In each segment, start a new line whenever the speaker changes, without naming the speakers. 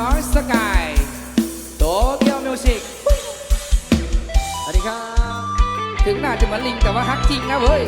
น้องสกายโตเกียวมิวสิก
สวัสดีครับ
ถึงหน้าจะเหมือนลิงแต่ว่าฮักจริงนะเว้ย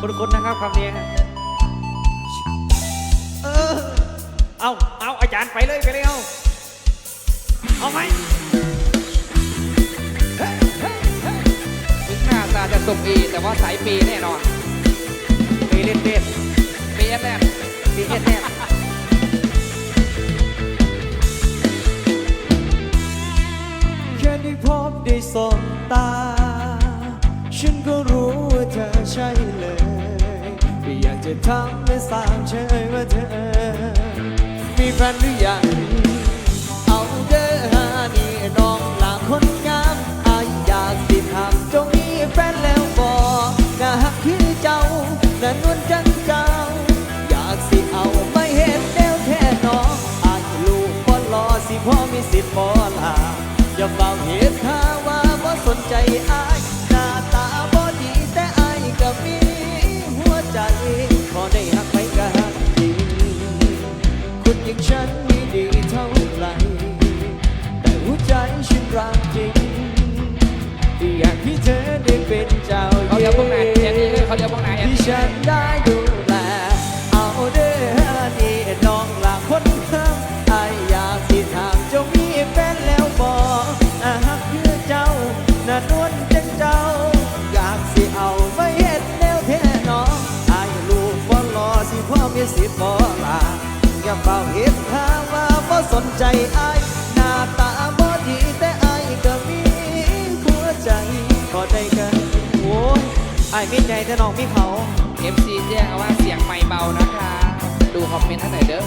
คุณๆนะครับคำนี้ครับเออเอาเอาอาจารย์ไปเลยไปเลยเอาเอาไหม
ถึงหน้าตาจะสมอีแต่ว่าสายปีแน่นอน
ไปเล่นเล่น
ปีแน่น
ดีเอ็นแน่ สบตา ฉันก็รู้ว่าเธอใช่เลยไม่อยากจะทำให้สามเชยว่าเธอ มีแฟนหรือยังเอาเด้อนี่น้องลาคนงามอายอยากสิถามเจงมีแฟนแล้วบ่น่าฮักคือเจ้าน่านวลจันเจ้า อยากสิเอาไม่เห็นแนวแท้น้องอายลูกบ่รอสิพ่อมีสิทธิ์บ่ลาอย่าเฝ้าเหตุ เฝ้าเห็นทางว่าบ่สนใจอาย หน้าตาบ่ดีแต่อายก็มีหัวใจขอได้กันโอ้ยอายมีใจแต่น้องมีเขา
เอฟซีแจ้งเอาว่าเสียงไม่เบานะคะ ดูคอมเมนต์ท่านไหนอยเด้อ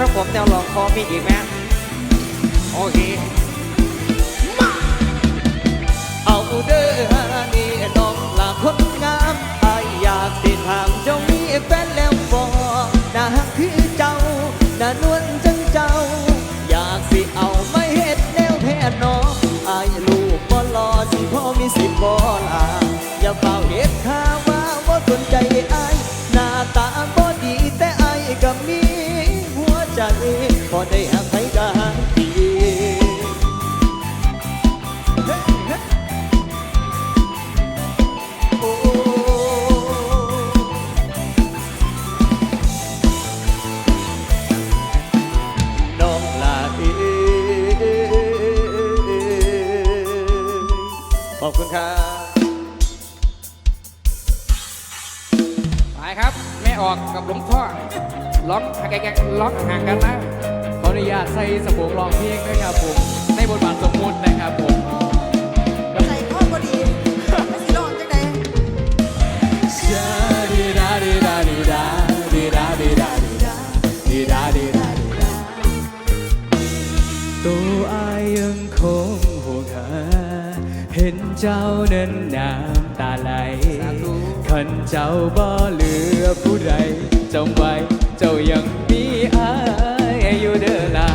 คุณด้วยนะครับผมแนวหลอกคอมีอีกไหมโอเคมาเอาเด้อนี่น้องลาคนงามไออยากติดถามเจ้ามีแฟนแล้วบ่น่าฮักคือเจ้าน่านวลจังเจ้า อยากสิเอาไม่เฮ็ดแนวแท้น้องอายลูกบ่รอสิพ่อมีสิทธิ์บ่ลาอย่าเฝ้าเฮ็ดข้าว่าบ่าสนใจไอหน้าตา คุณครับ
ไปครับ แม่ออกกับหลวงพ่อล็อกห่างกันล็อกห่างกันนะ
ขออนุญาตใส่สมองรองเพลงด้วยครับผมในบทบาทสมมุตินะครับผม
จ้า
นั้นน้ำตาไหล
สาธุ
ขันเจ้าบ่เหลือผู้ใดจำไว้เจ้ายังมีอายอยู่เด้อล่ะ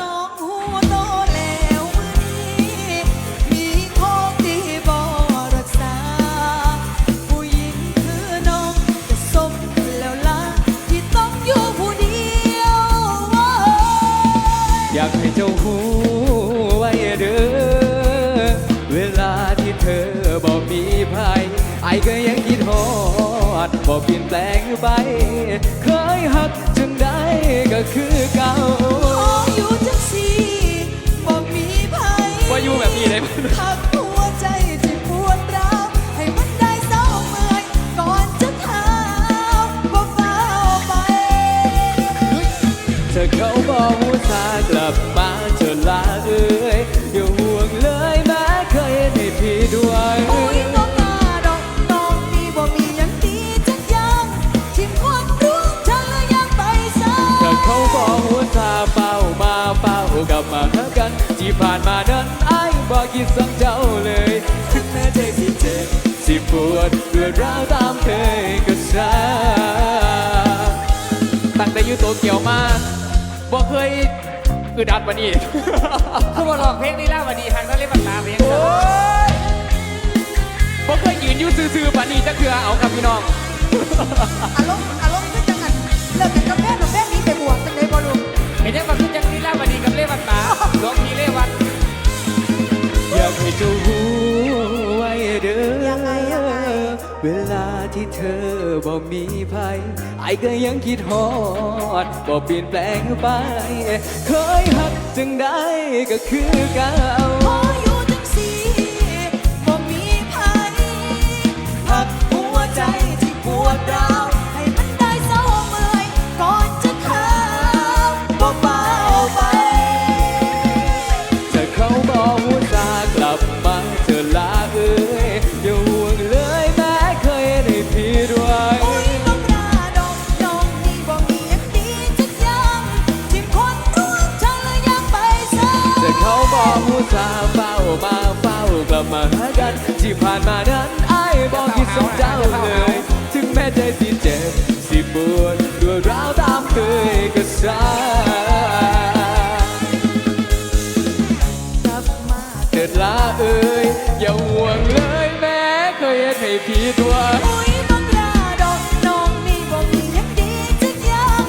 น้องหูโตแล้ววันนี้มีของดีบ่รักษา ผู้หญิงคือน้องจะสมแล้วล่ะที่ต้องอยู่ผู้เดียว
อยากให้เจ้าหูไว้เด้อ ยไอ้ก็ยังคิดฮอดบอกเปลี่ยนแปลงไปเคยหักจังได้ก็คือเก่า
ขออยู่จังสีบ่มีภัย
ว่าอยู่แบบนี้เลย
พักหัว ที่
ผ่านมานั้นไอ้ายบอกคิดสังเจ้าเลยถึงแม้ใจสิเจ็บสิปวดเรือร้าวตามเคยก็ซาตั้งแต่อยู่โตเกียวมาบ่เคยอึดอัดปานนี้
คือมาลองเพลงนี้แล้ววันดีทางนั้นเล่นมาตาเพลง
โอ้ยบ่เคยยืนอยู่ซื่อๆปานนี้จักเทื่อเอาครับพี่น้อง
อารมณ์
ให้เจ้ารู้ไว้เด้อ
ยังไง
เวลาที่เธอบ่มีภัยไอ้ก็ยังคิดฮอดบ่เปลี่ยนแปลงไป เคยหักจังได้ก็คือเก่า
พออยู่จังสีบ่มีภัยพักหัวใจที่ปวดร้าว ที่
ผ่านมานั้นไอ้บอกคิดสงเจ้าเลย ถึงแม้ใจสิเจ็บ สิปวดรวดร้าวตามเคยก็สา
กลับมา
เถิดลาเอ้ยอย่าห่วงเลยแม้เคยเห็นให้ผิดหวัง
โอ้ยน้องราดอกน้องนี่บ่มีหยังดีจักอย่าง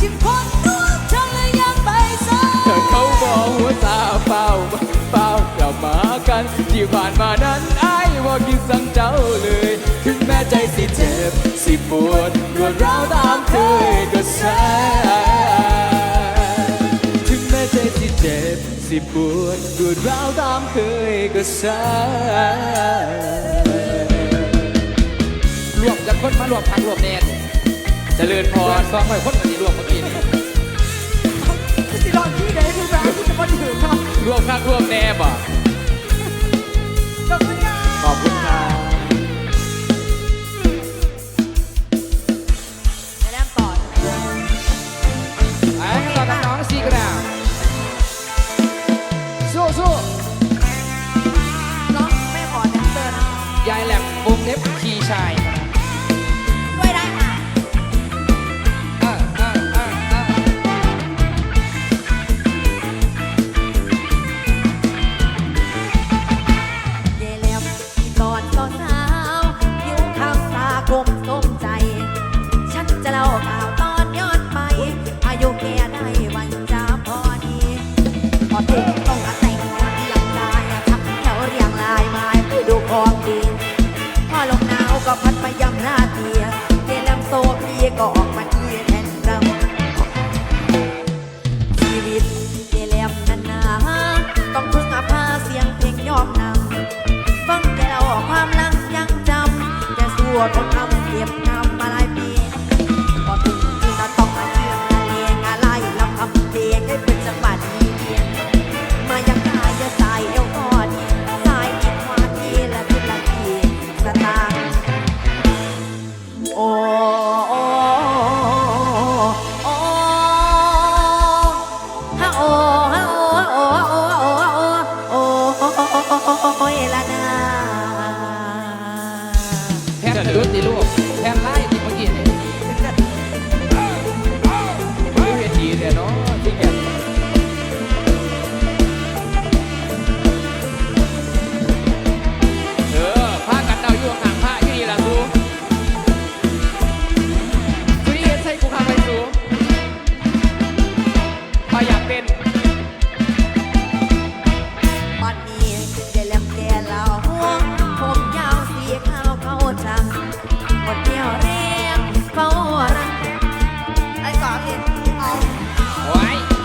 ที่คนรู้ฉันแล้วยังไปซะ
เขาบอกว่าตาเฝ้าเฝ้ากลับมากันที่ผ่านมานั้น เจ้าเลย ถึงแม้ใจสิเจ็บ สิปวดรวดร้าวตามเคยก็แสถึงแม้ใจสิเจ็บ สิปวดรวดร้าวตามเคยก็แส
รวมจากคนมารวมพักรวมแนน
เจริญพ
พอ
ร
สองร้อยคนวันนี้รวมเมื่อกี้นี่
สิรอที่ไหนคือร้านที่จะมาถึงเนาะ
รวมคักรวมแน่บ่
ยก็ออกมา
ที่แทนเรา
ชีวิตเจ
เลมนานาต้องพึ่งอาภาเสีย
งเพลงยอมนำฟังแต่เรา
ความลังยังจำจะสู้ท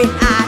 I.